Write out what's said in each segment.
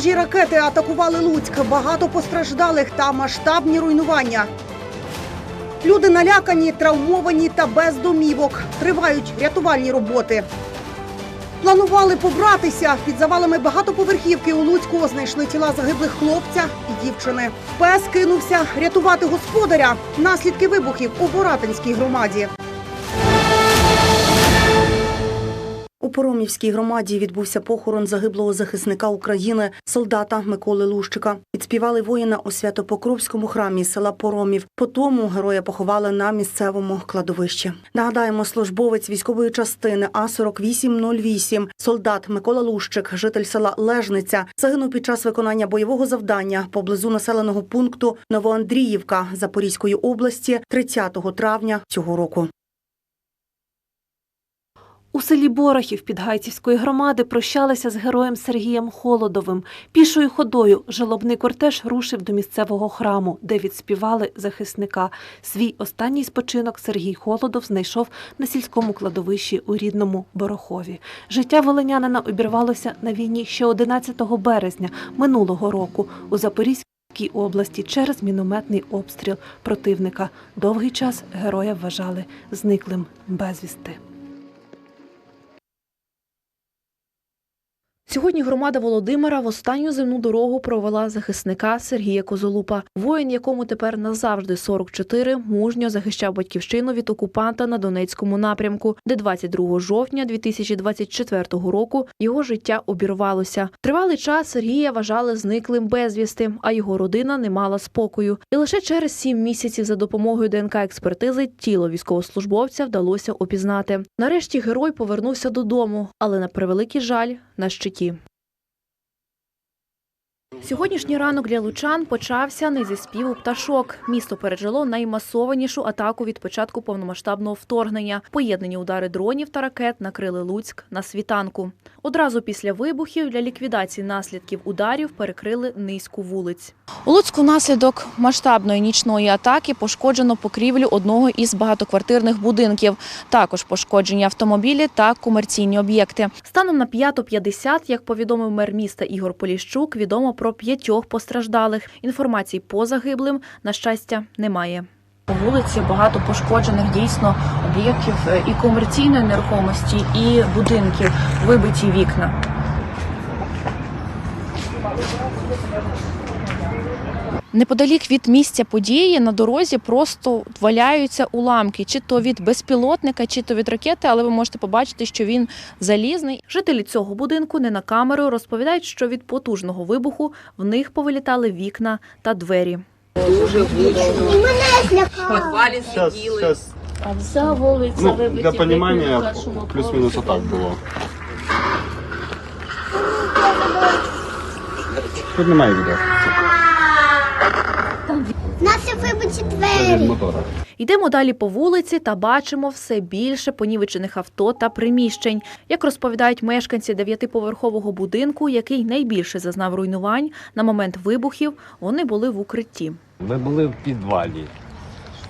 Ворожі ракети атакували Луцьк. Багато постраждалих та масштабні руйнування. Люди налякані, травмовані та без домівок. Тривають рятувальні роботи. Планували побратися. Під завалами багатоповерхівки у Луцьку знайшли тіла загиблих хлопця і дівчини. Пес кинувся рятувати господаря. Наслідки вибухів у Боратинській громаді. Поромівській громаді відбувся похорон загиблого захисника України, солдата Миколи Лущика. Відспівали воїна у Свято-Покровському храмі села Поромів. По тому героя поховали на місцевому кладовищі. Нагадаємо, службовець військової частини А 4808 солдат Микола Лущик, житель села Лежниця, загинув під час виконання бойового завдання поблизу населеного пункту Новоандріївка Запорізької області 30 травня цього року. У селі Борохів Підгайцівської громади прощалися з героєм Сергієм Холодовим. Пішою ходою жалобний кортеж рушив до місцевого храму, де відспівали захисника. Свій останній спочинок Сергій Холодов знайшов на сільському кладовищі у рідному Борохові. Життя волинянина обірвалося на війні ще 11 березня минулого року у Запорізькій області через мінометний обстріл противника. Довгий час героя вважали зниклим безвісти. Сьогодні громада Володимира в останню земну дорогу провела захисника Сергія Козолупа. Воїн, якому тепер назавжди 44, мужньо захищав батьківщину від окупанта на Донецькому напрямку, де 22 жовтня 2024 року його життя обірвалося. Тривалий час Сергія вважали зниклим безвісти, а його родина не мала спокою. І лише через сім місяців за допомогою ДНК експертизи тіло військовослужбовця вдалося опізнати. Нарешті герой повернувся додому, але на превеликий жаль на щиті. реки Сьогоднішній ранок для лучан почався не зі співу пташок. Місто пережило наймасованішу атаку від початку повномасштабного вторгнення. Поєднані удари дронів та ракет накрили Луцьк на світанку. Одразу після вибухів для ліквідації наслідків ударів перекрили низку вулиць. У Луцьку внаслідок масштабної нічної атаки пошкоджено покрівлю одного із багатоквартирних будинків. Також пошкоджені автомобілі та комерційні об'єкти. Станом на 5.50, як повідомив мер міста Ігор Поліщук, відомо про п'ятьох постраждалих. Інформації по загиблим, на щастя, немає. У вулиці багато пошкоджених дійсно об'єктів е, і комерційної нерухомості, і будинків, вибиті вікна. Неподалік від місця події на дорозі просто валяються уламки, чи то від безпілотника, чи то від ракети, але ви можете побачити, що він залізний. Жителі цього будинку не на камеру розповідають, що від потужного вибуху в них повилітали вікна та двері. Сейчас, сейчас. Вся вулиця Ну, вибиті для в плюс-минус поверсі. отак було. Тут немає відео. Наші вибиті Це двері. Йдемо далі по вулиці та бачимо все більше понівечених авто та приміщень. Як розповідають мешканці дев'ятиповерхового будинку, який найбільше зазнав руйнувань, на момент вибухів вони були в укритті. Ми були в підвалі.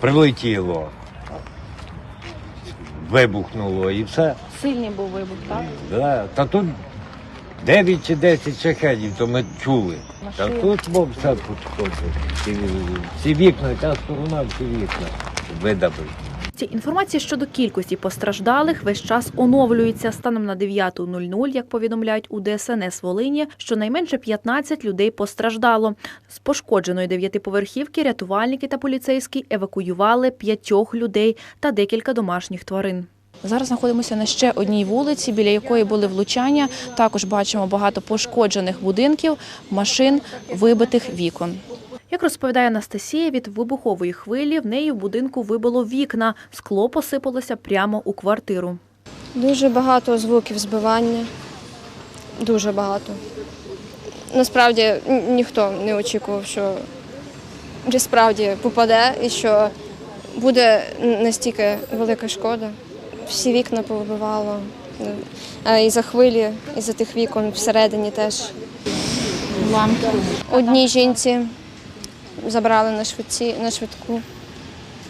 Прилетіло. Вибухнуло і все. Сильний був вибух, так? Да. Та тут 9 чи 10 шахедів, то ми чули. Та тут бо все підходить. Всі, всі вікна, ця сторона, всі вікна видавили. Ці інформація щодо кількості постраждалих весь час оновлюється. Станом на 9.00, як повідомляють у ДСНС Волині, щонайменше 15 людей постраждало. З пошкодженої дев'ятиповерхівки рятувальники та поліцейські евакуювали п'ятьох людей та декілька домашніх тварин. Зараз знаходимося на ще одній вулиці, біля якої були влучання. Також бачимо багато пошкоджених будинків, машин, вибитих вікон. Як розповідає Анастасія, від вибухової хвилі в неї в будинку вибило вікна. Скло посипалося прямо у квартиру. Дуже багато звуків збивання. Дуже багато. Насправді ніхто не очікував, що справді попаде і що буде настільки велика шкода. Всі вікна повибивало. І за хвилі, і за тих вікон всередині теж. Одній жінці забрали на швидці, на швидку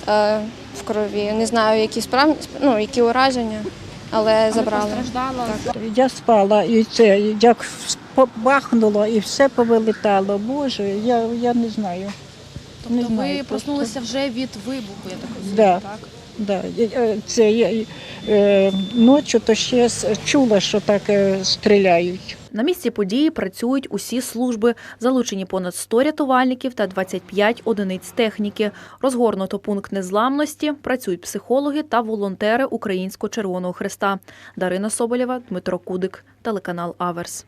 е, в крові. Не знаю, які справ... ну, які ураження, але забрали. Так. Я спала і це як побахнуло і все повилетало. Боже, я, я не знаю. Не Тобто знаю ви просто. проснулися вже від вибуху, я так розумію, Да. так? Да. Це я е, ночі то ще чула, що так е, стріляють. На місці події працюють усі служби, залучені понад 100 рятувальників та 25 одиниць техніки. Розгорнуто пункт незламності, працюють психологи та волонтери Українського Червоного Христа. Дарина Соболєва, Дмитро Кудик, телеканал Аверс.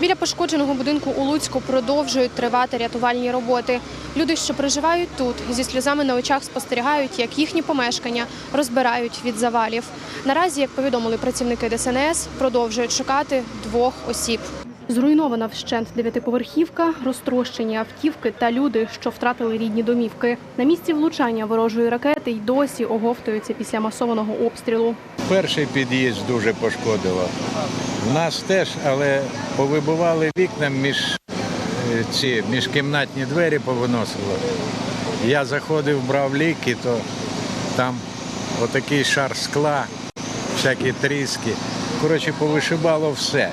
Біля пошкодженого будинку у Луцьку продовжують тривати рятувальні роботи. Люди, що проживають тут, зі сльозами на очах спостерігають, як їхні помешкання розбирають від завалів. Наразі, як повідомили працівники ДСНС, продовжують шукати двох осіб. Зруйнована вщент дев'ятиповерхівка, розтрощені автівки та люди, що втратили рідні домівки. На місці влучання ворожої ракети й досі оговтуються після масованого обстрілу. Перший під'їзд дуже пошкодило. В нас теж, але повибивали вікна між е, ці міжкімнатні двері повиносило. Я заходив, брав ліки, то там отакий шар скла, всякі тріски. Коротше, повишибало все.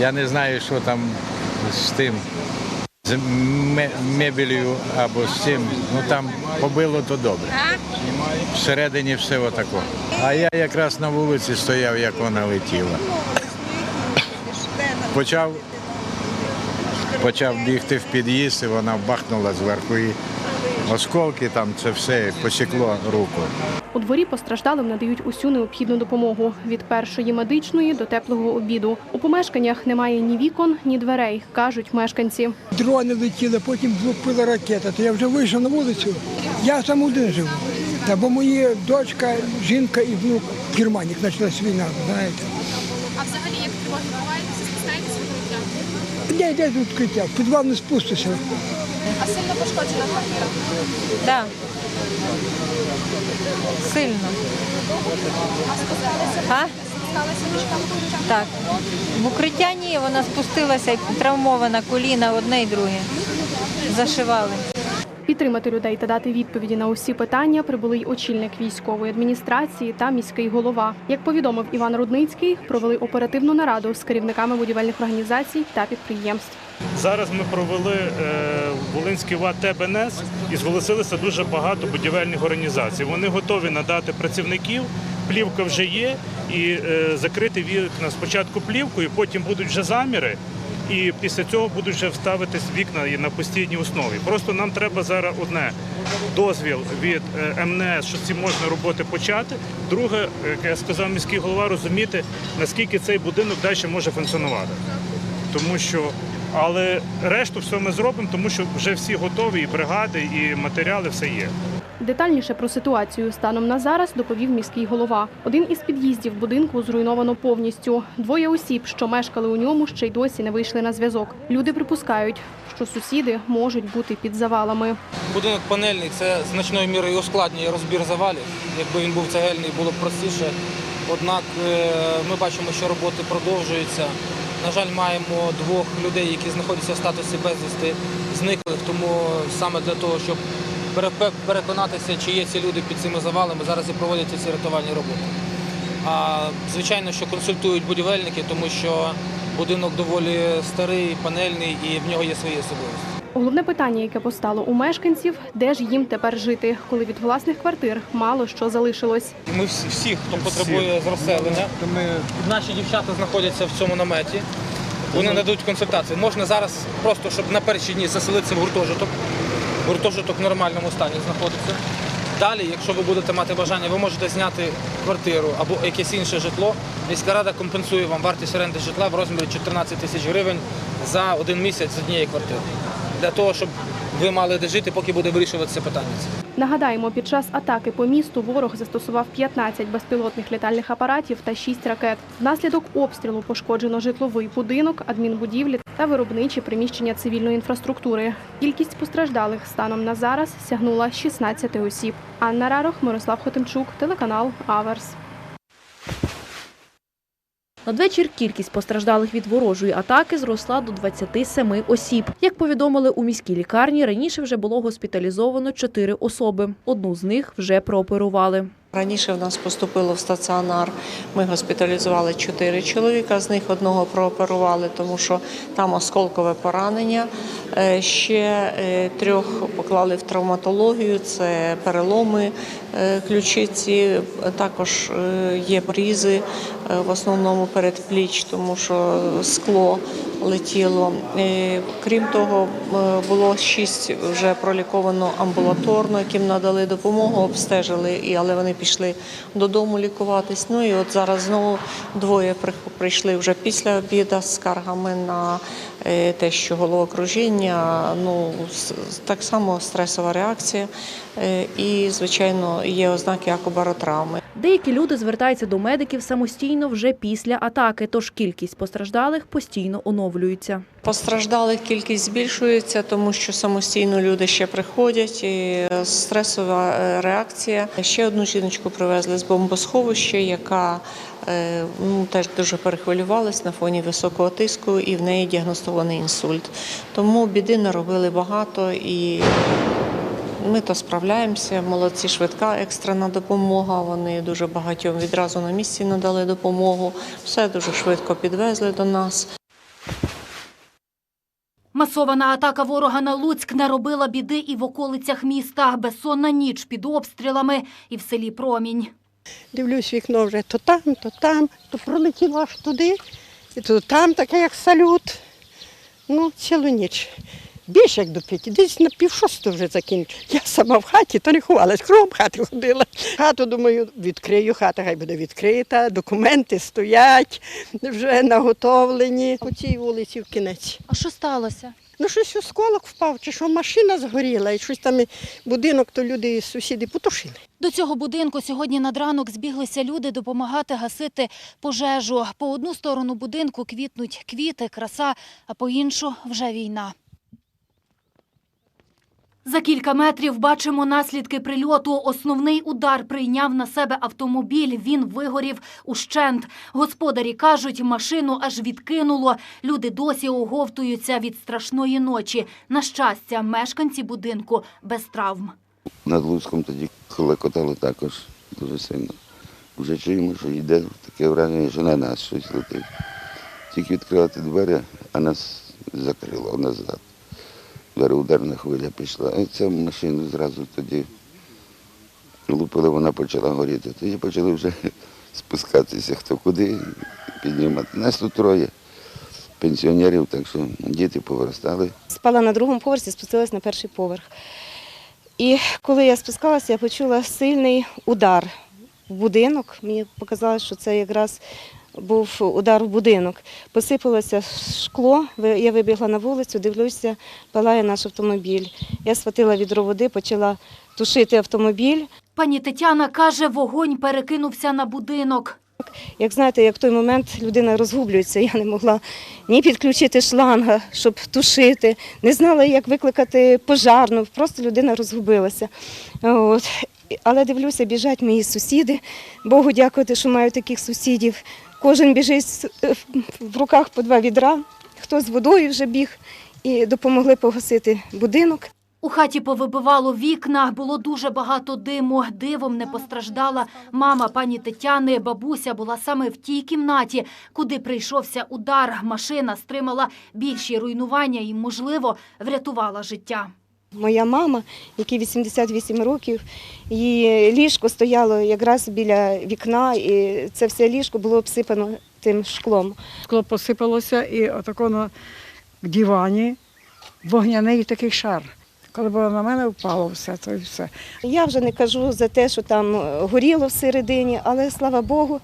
Я не знаю, що там з тим, з ме- мебелью або з цим. Ну там побило то добре. Всередині все отако. А я якраз на вулиці стояв, як вона летіла. Почав, почав бігти в під'їзд, і вона бахнула зверху. І осколки там це все посікло руку. У дворі постраждалим надають усю необхідну допомогу від першої медичної до теплого обіду. У помешканнях немає ні вікон, ні дверей, кажуть мешканці. Дрони летіли, потім влупила ракета. То я вже вийшов на вулицю. Я сам один живу. Та бо мої дочка, жінка і внук в Германії почалась війна, знаєте. А взагалі, як тривоги відбуваються, спускаєтесь в укриття? Де, де тут укриття? Підвал не спустився. А сильно пошкоджена квартира? Да. Сильно. А? Так. В укриття ні, вона спустилася травмована коліна одне і друге. Зашивали. Підтримати людей та дати відповіді на усі питання прибули й очільник військової адміністрації та міський голова. Як повідомив Іван Рудницький, провели оперативну нараду з керівниками будівельних організацій та підприємств. Зараз ми провели е, Волинський ВАТ ТБНС і зголосилося дуже багато будівельних організацій. Вони готові надати працівників. Плівка вже є, і е, закрити вікна спочатку плівкою, потім будуть вже заміри, і після цього будуть вже вставитись вікна на постійній основі. Просто нам треба зараз одне дозвіл від е, МНС, що ці можна роботи почати. Друге, як я сказав міський голова, розуміти наскільки цей будинок далі може функціонувати тому що але решту все ми зробимо, тому що вже всі готові, і бригади, і матеріали все є. Детальніше про ситуацію станом на зараз доповів міський голова. Один із під'їздів будинку зруйновано повністю. Двоє осіб, що мешкали у ньому, ще й досі не вийшли на зв'язок. Люди припускають, що сусіди можуть бути під завалами. Будинок панельний це значною мірою ускладнює розбір завалів. Якби він був цегельний, було б простіше. Однак е, ми бачимо, що роботи продовжуються. На жаль, маємо двох людей, які знаходяться в статусі безвісти зниклих. Тому саме для того, щоб переконатися, чи є ці люди під цими завалами, зараз і проводяться ці рятувальні роботи. А звичайно, що консультують будівельники, тому що будинок доволі старий, панельний і в нього є свої особливості. Головне питання, яке постало у мешканців, де ж їм тепер жити, коли від власних квартир мало що залишилось. Ми всі, всі хто потребує з розселення, наші дівчата знаходяться в цьому наметі. Вони надають консультації. Можна зараз просто, щоб на перші дні заселитися в гуртожиток. Гуртожиток в нормальному стані знаходиться. Далі, якщо ви будете мати бажання, ви можете зняти квартиру або якесь інше житло. Міська рада компенсує вам вартість оренди житла в розмірі 14 тисяч гривень за один місяць з однієї квартири. Для того, щоб ви мали де жити, поки буде вирішуватися питання. Нагадаємо, під час атаки по місту ворог застосував 15 безпілотних літальних апаратів та 6 ракет. Внаслідок обстрілу пошкоджено житловий будинок, адмінбудівлі та виробничі приміщення цивільної інфраструктури. Кількість постраждалих станом на зараз сягнула 16 осіб. Анна Рарох, Мирослав Хотимчук, телеканал Аверс. Надвечір кількість постраждалих від ворожої атаки зросла до 27 осіб. Як повідомили у міській лікарні, раніше вже було госпіталізовано 4 особи. Одну з них вже прооперували. Раніше в нас поступило в стаціонар. Ми госпіталізували чотири чоловіка, з них одного прооперували, тому що там осколкове поранення. Е, Ще е, трьох поклали в травматологію, це переломи е, ключиці, також є порізи е, в основному передпліч, тому що скло летіло. Крім того, е, було шість вже проліковано амбулаторно, яким надали допомогу, обстежили, але вони пішли додому лікуватись. Ну і от зараз знову двоє прийшли вже після обіду з скаргами на те, що головокружіння, ну так само стресова реакція, е, і звичайно є ознаки акубаротравми. Деякі люди звертаються до медиків самостійно вже після атаки, тож кількість постраждалих постійно оновлюється. Постраждалих кількість збільшується, тому що самостійно люди ще приходять. І стресова е, реакція. Ще одну жіночку привезли з бомбосховища, яка е, ну, теж дуже перехвилювалась на фоні високого тиску, і в неї діагностований інсульт. Тому біди наробили багато і. Ми то справляємося. Молодці, швидка екстрена допомога. Вони дуже багатьом відразу на місці надали допомогу. Все дуже швидко підвезли до нас. Масована атака ворога на Луцьк наробила біди і в околицях міста. Безсонна ніч під обстрілами і в селі Промінь. Дивлюсь вікно вже то там, то там, то пролетіло аж туди, і то там таке, як салют. Ну, цілу ніч. Більше як до п'яті, десь на пів шостого вже закінчу. Я сама в хаті, то не ховалась, кругом хати ходила. Хату, думаю, відкрию, хата хай буде відкрита, документи стоять, вже наготовлені. По цій вулиці в кінець. А що сталося? Ну, щось осколок впав, чи що машина згоріла, і щось там будинок, то люди, сусіди потушили. До цього будинку сьогодні над ранок збіглися люди допомагати гасити пожежу. По одну сторону будинку квітнуть квіти, краса, а по іншу вже війна. За кілька метрів бачимо наслідки прильоту. Основний удар прийняв на себе автомобіль. Він вигорів ущент. Господарі кажуть, машину аж відкинуло. Люди досі оговтуються від страшної ночі. На щастя, мешканці будинку без травм. Над Луцьком тоді колекотало також дуже сильно. Вже чуємо, що йде таке враження, що на нас щось летить. Тільки відкривати двері, а нас закрило назад. Ударна хвиля пішла. І цю машину зразу тоді лупили, вона почала горіти. Тоді почали вже спускатися хто куди, піднімати. Нас тут троє пенсіонерів, так що діти повиростали. Спала на другому поверсі, спустилась на перший поверх. І коли я спускалася, я почула сильний удар в будинок. Мені показалось, що це якраз був удар в будинок. Посипалося шкло, я вибігла на вулицю, дивлюся, палає наш автомобіль. Я схватила відро води, почала тушити автомобіль. Пані Тетяна каже, вогонь перекинувся на будинок. Як знаєте, як в той момент людина розгублюється, я не могла ні підключити шланга, щоб тушити, не знала, як викликати пожарну, просто людина розгубилася. От. Але дивлюся, біжать мої сусіди. Богу дякувати, що маю таких сусідів. Кожен біжить е, в руках по два відра, хто з водою вже біг, і допомогли погасити будинок. У хаті повибивало вікна, було дуже багато диму. Дивом не постраждала мама пані Тетяни. Бабуся була саме в тій кімнаті, куди прийшовся удар. Машина стримала більші руйнування і, можливо, врятувала життя. Моя мама, якій 88 років, її ліжко стояло якраз біля вікна, і це все ліжко було обсипано тим шклом. Скло посипалося і отако на дивані вогняний такий шар. Коли було на мене впало все, то і все. Я вже не кажу за те, що там горіло всередині, але слава Богу,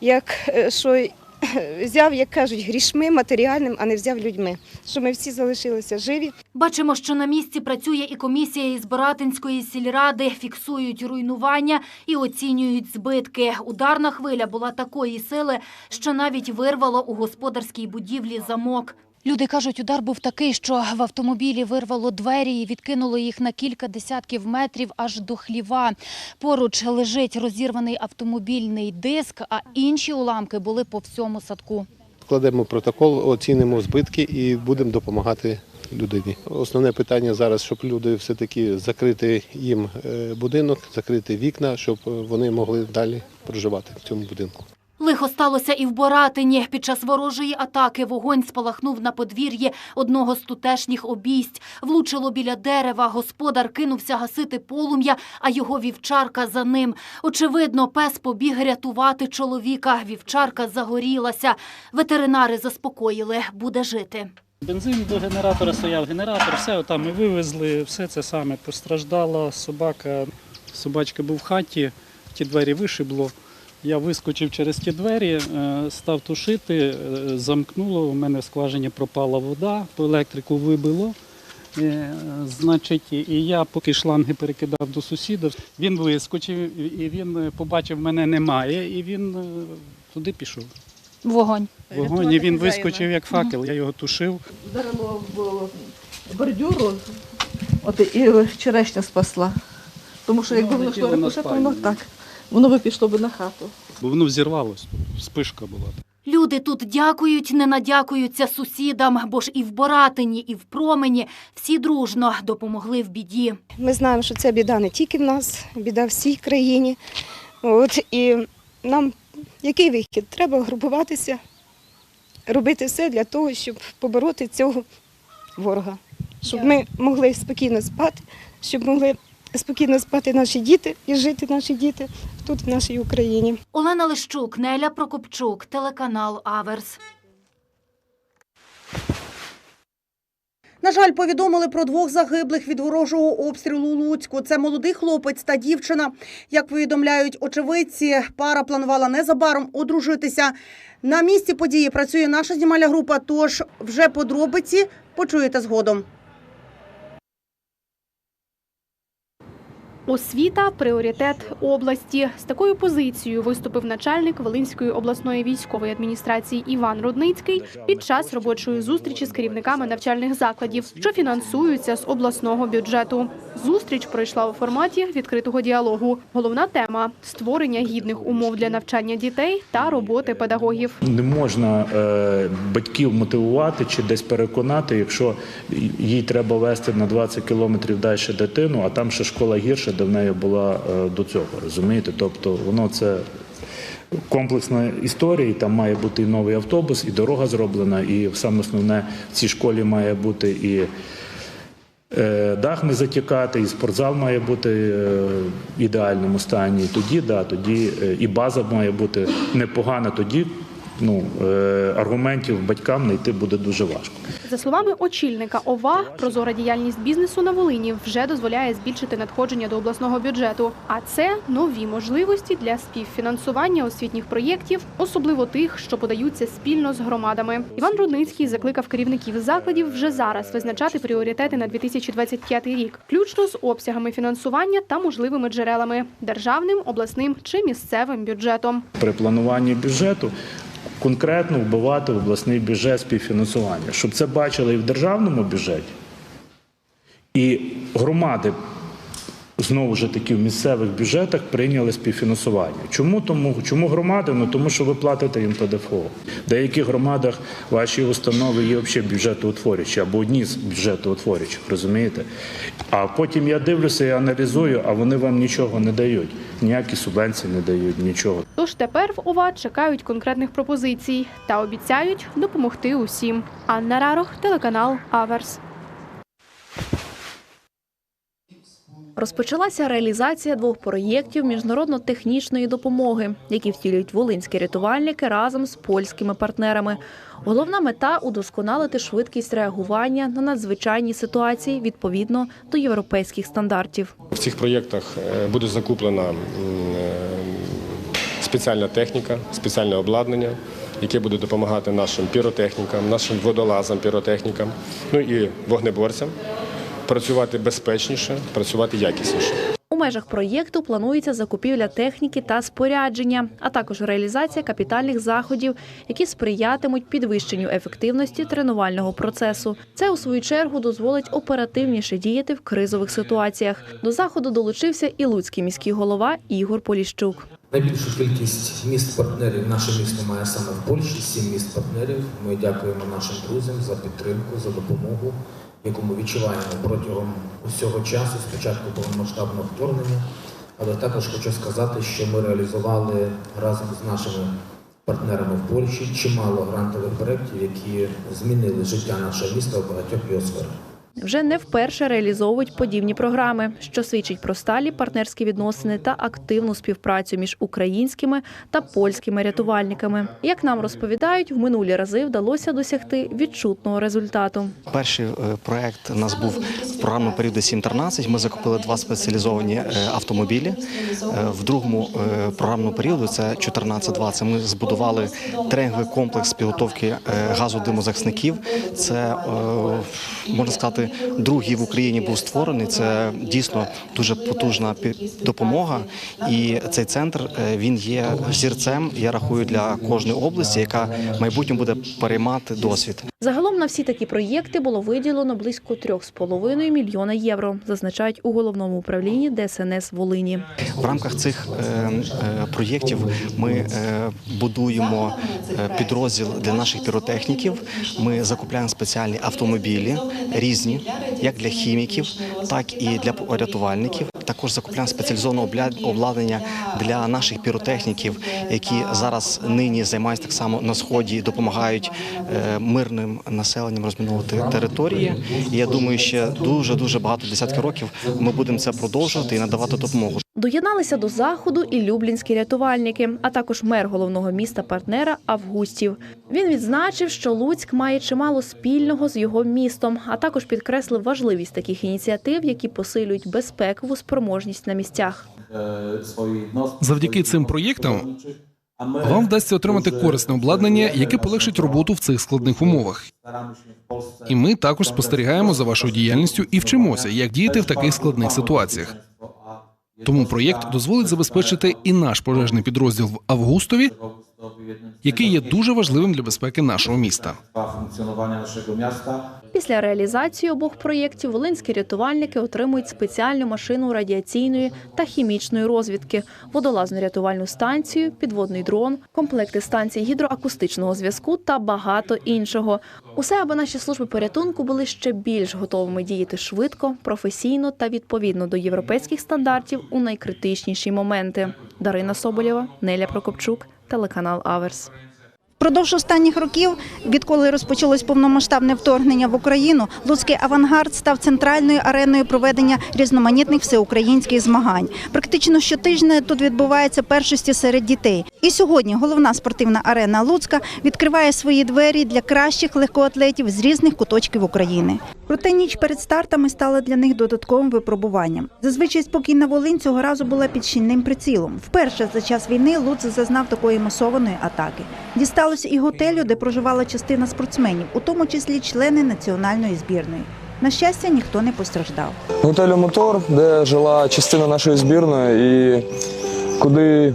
як е, що взяв, як кажуть, грішми матеріальним, а не взяв людьми. Що ми всі залишилися живі. Бачимо, що на місці працює і комісія із Боратинської сільради, фіксують руйнування і оцінюють збитки. Ударна хвиля була такої сили, що навіть вирвало у господарській будівлі замок. Люди кажуть, удар був такий, що в автомобілі вирвало двері і відкинуло їх на кілька десятків метрів аж до хліва. Поруч лежить розірваний автомобільний диск, а інші уламки були по всьому садку. Складемо протокол, оцінимо збитки і будемо допомагати людині. Основне питання зараз, щоб люди все-таки закрити їм е, будинок, закрити вікна, щоб вони могли далі проживати в цьому будинку. Лихо сталося і в Боратині. Під час ворожої атаки вогонь спалахнув на подвір'ї одного з тутешніх обійсть. Влучило біля дерева. Господар кинувся гасити полум'я, а його вівчарка за ним. Очевидно, пес побіг рятувати чоловіка. Вівчарка загорілася. Ветеринари заспокоїли, буде жити. Бензин до генератора стояв, генератор, все там ми вивезли, все це саме постраждала собака. Собачка був в хаті, ті двері вишибло. Я вискочив через ті двері, е, став тушити, е, замкнуло, у мене в скважині пропала вода, по електрику вибило. Е, Значить, і я поки шланги перекидав до сусіда, він вискочив і він побачив, мене немає, і він туди пішов. Вогонь. Вогонь, і він вискочив як факел, я його тушив. Вдарило в бордюру, от і черешня спасла. Тому що якби воно летіло йшло на рикошетом, воно так, воно би пішло б на хату. Бо воно взірвалося, спишка була. Люди тут дякують, не надякуються сусідам, бо ж і в Боратині, і в Промені всі дружно допомогли в біді. Ми знаємо, що це біда не тільки в нас, біда всій країні. От, і нам який вихід? Треба групуватися, робити все для того, щоб побороти цього ворога. Щоб ми могли спокійно спати, щоб могли спокійно спати наші діти і жити наші діти тут, в нашій Україні. Олена Лищук, Неля Прокопчук, телеканал Аверс. На жаль, повідомили про двох загиблих від ворожого обстрілу у Луцьку. Це молодий хлопець та дівчина. Як повідомляють очевидці, пара планувала незабаром одружитися. На місці події працює наша знімальна група. Тож вже подробиці почуєте згодом. Освіта пріоритет області. З такою позицією виступив начальник Волинської обласної військової адміністрації Іван Рудницький під час робочої зустрічі з керівниками навчальних закладів, що фінансуються з обласного бюджету. Зустріч пройшла у форматі відкритого діалогу. Головна тема створення гідних умов для навчання дітей та роботи педагогів. Не можна е, батьків мотивувати чи десь переконати, якщо їй треба вести на 20 кілометрів далі дитину, а там ще школа гірша, в неї була е, до цього. Розумієте? Тобто воно це. Комплексна історія, і там має бути і новий автобус, і дорога зроблена, і саме основне в цій школі має бути і е, дах не затікати, і спортзал має бути е, в ідеальному стані. Тоді, да, тоді і база має бути непогана. Тоді ну, е, аргументів батькам знайти буде дуже важко. За словами очільника ОВА, прозора діяльність бізнесу на Волині вже дозволяє збільшити надходження до обласного бюджету. А це нові можливості для співфінансування освітніх проєктів, особливо тих, що подаються спільно з громадами. Іван Рудницький закликав керівників закладів вже зараз визначати пріоритети на 2025 рік, включно з обсягами фінансування та можливими джерелами державним, обласним чи місцевим бюджетом. При плануванні бюджету конкретно вбивати в обласний бюджет співфінансування, щоб це бачили і в державному бюджеті, і громади. Знову ж таки в місцевих бюджетах прийняли співфінансування. Чому тому? Чому громади? Ну тому що ви платите їм ПДФО. В деяких громадах ваші установи є взагалі бюджетоутворюючі або одні з бюджетоутворюючих, розумієте? А потім я дивлюся і аналізую, а вони вам нічого не дають. Ніякі субвенції не дають, нічого. Тож тепер в ОВА чекають конкретних пропозицій та обіцяють допомогти усім. Анна Рарох, телеканал Аверс. Розпочалася реалізація двох проєктів міжнародно-технічної допомоги, які втілюють волинські рятувальники разом з польськими партнерами. Головна мета удосконалити швидкість реагування на надзвичайні ситуації відповідно до європейських стандартів. В цих проєктах е, буде закуплена е, спеціальна техніка, спеціальне обладнання, яке буде допомагати нашим піротехнікам, нашим водолазам, піротехнікам, ну і вогнеборцям працювати безпечніше, працювати якісніше. У межах проєкту планується закупівля техніки та спорядження, а також реалізація капітальних заходів, які сприятимуть підвищенню ефективності тренувального процесу. Це у свою чергу дозволить оперативніше діяти в кризових ситуаціях. До заходу долучився і луцький міський голова Ігор Поліщук. Найбільшу кількість міст-партнерів наше місто має саме в Польщі, сім міст-партнерів. Ми дякуємо нашим друзям за підтримку, за допомогу, яку ми відчуваємо протягом усього часу, спочатку повномасштабного вторгнення. Але також хочу сказати, що ми реалізували разом з нашими партнерами в Польщі чимало грантових проєктів, які змінили життя нашого міста в багатьох його сферах. Вже не вперше реалізовують подібні програми, що свідчить про сталі партнерські відносини та активну співпрацю між українськими та польськими рятувальниками. Як нам розповідають, в минулі рази вдалося досягти відчутного результату. Перший е, проект у нас був в програмному періоді 7-13. Ми закупили два спеціалізовані е, автомобілі. Е, В другому програмному періоді, це 14-20, ми збудували тренінговий комплекс підготовки газодимозахисників. Це можна сказати, другий в Україні був створений. Це дійсно дуже потужна допомога. І цей центр е, він є зірцем. Я рахую для кожної області, яка в майбутньому буде переймати досвід. Загалом на всі такі проєкти було виділено близько 3,5 мільйона євро, зазначають у головному управлінні ДСНС Волині. В рамках цих е, е, проєктів ми е, будуємо підрозділ для наших піротехніків. Ми закупляємо спеціальні автомобілі різні, як для хіміків, так і для рятувальників. Також закупляємо спеціалізоване обладнання для наших піротехніків, які зараз нині займаються так само на сході, допомагають е, мирним населенням розміновувати території. І я думаю, ще дуже дуже багато десятків років ми будемо це продовжувати і надавати допомогу. Доєдналися до заходу і люблінські рятувальники, а також мер головного міста партнера Августів. Він відзначив, що Луцьк має чимало спільного з його містом, а також підкреслив важливість таких ініціатив, які посилюють безпекову спроможність на місцях. Завдяки цим проєктам вам вдасться отримати корисне обладнання, яке полегшить роботу в цих складних умовах. І ми також спостерігаємо за вашою діяльністю і вчимося, як діяти в таких складних ситуаціях. Тому проєкт дозволить забезпечити і наш пожежний підрозділ в Августові, який є дуже важливим для безпеки нашого міста. Після реалізації обох проєктів волинські рятувальники отримують спеціальну машину радіаційної та хімічної розвідки, водолазну рятувальну станцію, підводний дрон, комплекти станцій гідроакустичного зв'язку та багато іншого. Усе, аби наші служби порятунку були ще більш готовими діяти швидко, професійно та відповідно до європейських стандартів у найкритичніші моменти. Дарина Соболєва, Неля Прокопчук, телеканал Аверс. Впродовж останніх років, відколи розпочалось повномасштабне вторгнення в Україну, Луцький авангард став центральною ареною проведення різноманітних всеукраїнських змагань. Практично щотижня тут відбуваються першості серед дітей. І сьогодні головна спортивна арена Луцька відкриває свої двері для кращих легкоатлетів з різних куточків України. Проте ніч перед стартами стала для них додатковим випробуванням. Зазвичай спокійна Волинь цього разу була під щільним прицілом. Вперше за час війни Луцьк зазнав такої масованої атаки. Дісталося і готелю, де проживала частина спортсменів, у тому числі члени національної збірної. На щастя, ніхто не постраждав. Готелю Мотор, де жила частина нашої збірної, і куди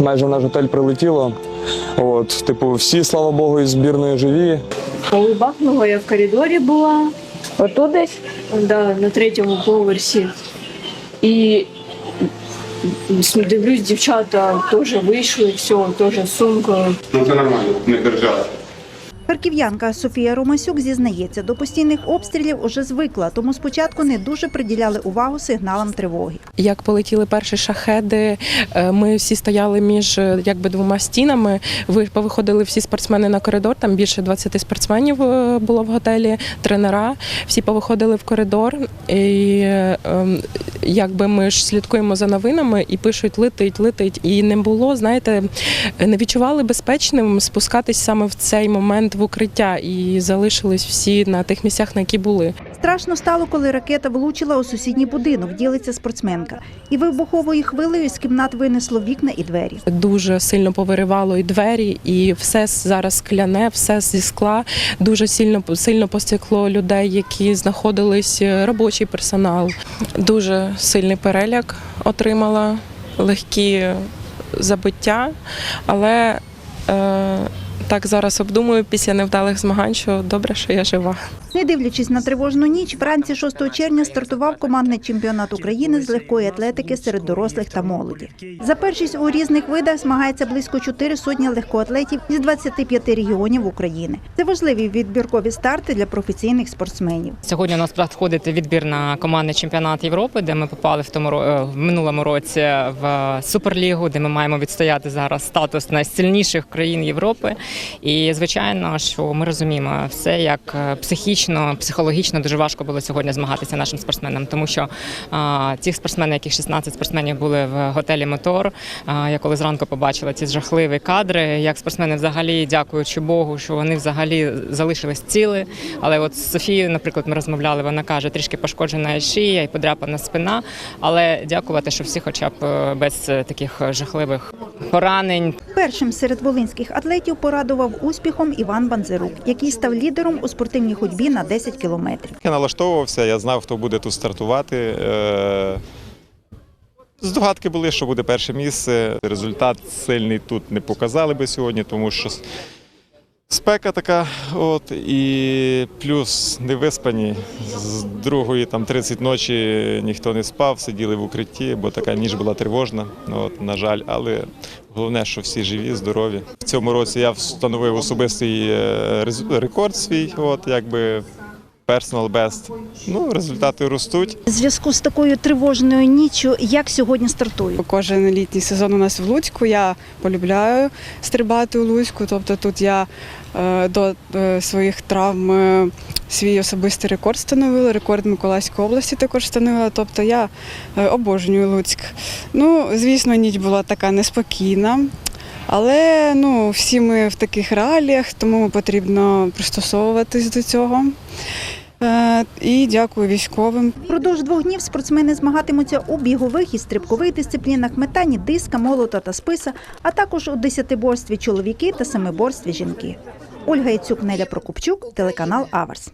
майже в наш готель прилетіло. От, типу, всі, слава Богу, із збірної живі. Коли бахнуло, я в коридорі була, отут десь, да, на третьому поверсі. І дивлюсь, дівчата теж вийшли, все, теж з сумкою. Ну це нормально, не держава. Харків'янка Софія Ромасюк зізнається, до постійних обстрілів уже звикла, тому спочатку не дуже приділяли увагу сигналам тривоги. Як полетіли перші шахеди, е, ми всі стояли між е, якби двома стінами. Повиходили всі спортсмени на коридор. Там більше 20 спортсменів е, було в готелі, тренера. Всі повиходили в коридор. І ем, якби ми ж слідкуємо за новинами і пишуть летить, летить. І не було, знаєте, не відчували безпечним спускатись саме в цей момент в укриття і залишились всі на тих місцях, на які були. Страшно стало, коли ракета влучила у сусідній будинок, ділиться спортсменка. І вибуховою хвилею з кімнат винесло вікна і двері. Дуже сильно повиривало і двері, і все зараз скляне, все зі скла. Дуже сильно сильно постекло людей, які знаходились е, робочий персонал. Дуже сильний переляк отримала, легкі забиття, але е, так зараз обдумую після невдалих змагань, що добре, що я жива. Не дивлячись на тривожну ніч, вранці 6 червня стартував командний чемпіонат України з легкої атлетики серед дорослих та молоді. За першість у різних видах змагається близько чотири сотні легкоатлетів із 25 регіонів України. Це важливі відбіркові старти для професійних спортсменів. Сьогодні у нас проходить відбір на командний чемпіонат Європи, де ми попали в тому е, в минулому році в суперлігу, де ми маємо відстояти зараз статус найсильніших країн Європи. І звичайно, що ми розуміємо все, як е, психічно, психологічно дуже важко було сьогодні змагатися нашим спортсменам, тому що а, ті спортсмени, яких 16 спортсменів були в готелі Мотор. а, Я коли зранку побачила ці жахливі кадри, як спортсмени взагалі, дякуючи Богу, що вони взагалі залишились ціли. Але от з Софією, наприклад, ми розмовляли. Вона каже, трішки пошкоджена шия і подряпана спина. Але дякувати, що всі, хоча б е, без таких жахливих поранень. Першим серед волинських атлетів порадував успіхом Іван Банзерук, який став лідером у спортивній ходьбі на 10 кілометрів. Я налаштовувався, я знав, хто буде тут стартувати. Е, Здогадки були, що буде перше місце. Результат сильний тут не показали би сьогодні, тому що спека така, от, і плюс не виспані. З другої там 30 ночі ніхто не спав, сиділи в укритті, бо така ніч була тривожна. От, на жаль, але головне, що всі живі, здорові. В цьому році я встановив особистий е, рекорд свій, от якби personal best. Ну, результати ростуть. У зв'язку з такою тривожною ніччю, як сьогодні стартує? Кожен літній сезон у нас в Луцьку. Я полюбляю стрибати у Луцьку. Тобто тут я е, до е, своїх травм е, свій особистий рекорд встановила. Рекорд Миколаївської області також встановила. Тобто я обожнюю Луцьк. Ну, звісно, ніч була така неспокійна. Але ну, всі ми в таких реаліях, тому потрібно пристосовуватись до цього. Е, І дякую військовим. Продовж двох днів спортсмени змагатимуться у бігових і стрибкових дисциплінах, метанні диска, молота та списа, а також у десятиборстві чоловіки та семиборстві жінки. Ольга Яцюк, Неля Прокупчук, телеканал Аверс.